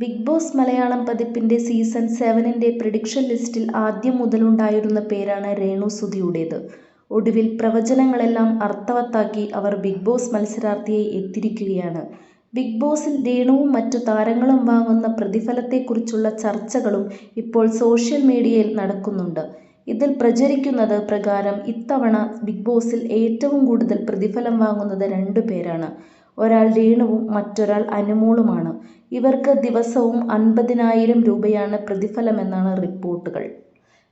Big Boss Malayalam പതിപ്പിന്റെ season സെവനിന്റെ prediction ലിസ്റ്റിൽ ആദ്യം മുതലുണ്ടായിരുന്ന പേരാണ് രേണു സുധിയുടേത്. ഒടുവിൽ പ്രവചനങ്ങളെല്ലാം അർത്ഥവത്താക്കി അവർ ബിഗ് ബോസ് മത്സരാർത്ഥിയെ എത്തിരിക്കുകയാണ് ബിഗ് ബോസിൽ രേണുവും മറ്റു താരങ്ങളും വാങ്ങുന്ന പ്രതിഫലത്തെക്കുറിച്ചുള്ള ചർച്ചകളും ഇപ്പോൾ സോഷ്യൽ മീഡിയയിൽ നടക്കുന്നുണ്ട്. ഇതിൽ പ്രചരിക്കുന്നത് പ്രകാരം ഇത്തവണ ബിഗ് ബോസിൽ ഏറ്റവും കൂടുതൽ പ്രതിഫലം വാങ്ങുന്നത് രണ്ടു പേരാണ്. ഒരാൾ രേണുവും മറ്റൊരാൾ അനുമോളുമാണ്. ഇവർക്ക് ദിവസവും അൻപതിനായിരം രൂപയാണ് പ്രതിഫലമെന്നാണ് റിപ്പോർട്ടുകൾ.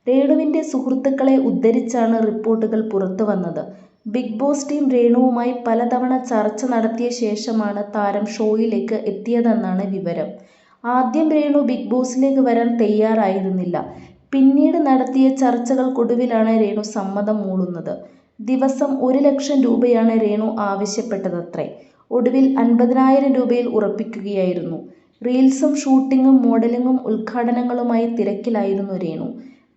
രേണുവിന്റെ സുഹൃത്തുക്കളെ ഉദ്ധരിച്ചാണ് റിപ്പോർട്ടുകൾ പുറത്തു വന്നത് ബിഗ് ബോസ് ടീം രേണുവുമായി പലതവണ ചർച്ച നടത്തിയ ശേഷമാണ് താരം ഷോയിലേക്ക് എത്തിയതെന്നാണ് വിവരം. ആദ്യം രേണു ബിഗ് ബോസിലേക്ക് വരാൻ തയ്യാറായിരുന്നില്ല. പിന്നീട് നടത്തിയ ചർച്ചകൾക്കൊടുവിലാണ് രേണു സമ്മതം മൂളുന്നത്. ദിവസം ഒരു ലക്ഷം രൂപയാണ് രേണു ആവശ്യപ്പെട്ടതത്രേ. ഒടുവിൽ അൻപതിനായിരം രൂപയിൽ ഉറപ്പിക്കുകയായിരുന്നു. റീൽസും ഷൂട്ടിങ്ങും മോഡലിങ്ങും ഉദ്ഘാടനങ്ങളുമായി തിരക്കിലായിരുന്നു രേണു.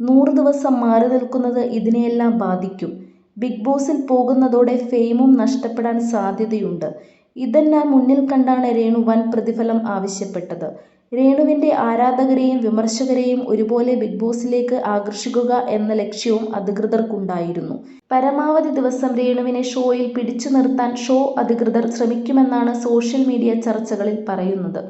നൂറ് ദിവസം മാറി നിൽക്കുന്നത് ഇതിനെയെല്ലാം ബാധിക്കും. ബിഗ് ബോസിൽ പോകുന്നതോടെ ഫെയിമും നഷ്ടപ്പെടാൻ സാധ്യതയുണ്ട്. ഇതെല്ലാം മുന്നിൽ കണ്ടാണ് രേണു വൻ പ്രതിഫലം ആവശ്യപ്പെട്ടത്. രേണുവിന്റെ ആരാധകരെയും വിമർശകരെയും ഒരുപോലെ ബിഗ് ബോസിലേക്ക് ആകർഷിക്കുക എന്ന ലക്ഷ്യവും അധികൃതർക്കുണ്ടായിരുന്നു. പരമാവധി ദിവസം രേണുവിനെ ഷോയിൽ പിടിച്ചു നിർത്താൻ ഷോ അധികൃതർ ശ്രമിക്കുമെന്നാണ് സോഷ്യൽ മീഡിയ ചർച്ചകളിൽ പറയുന്നത്.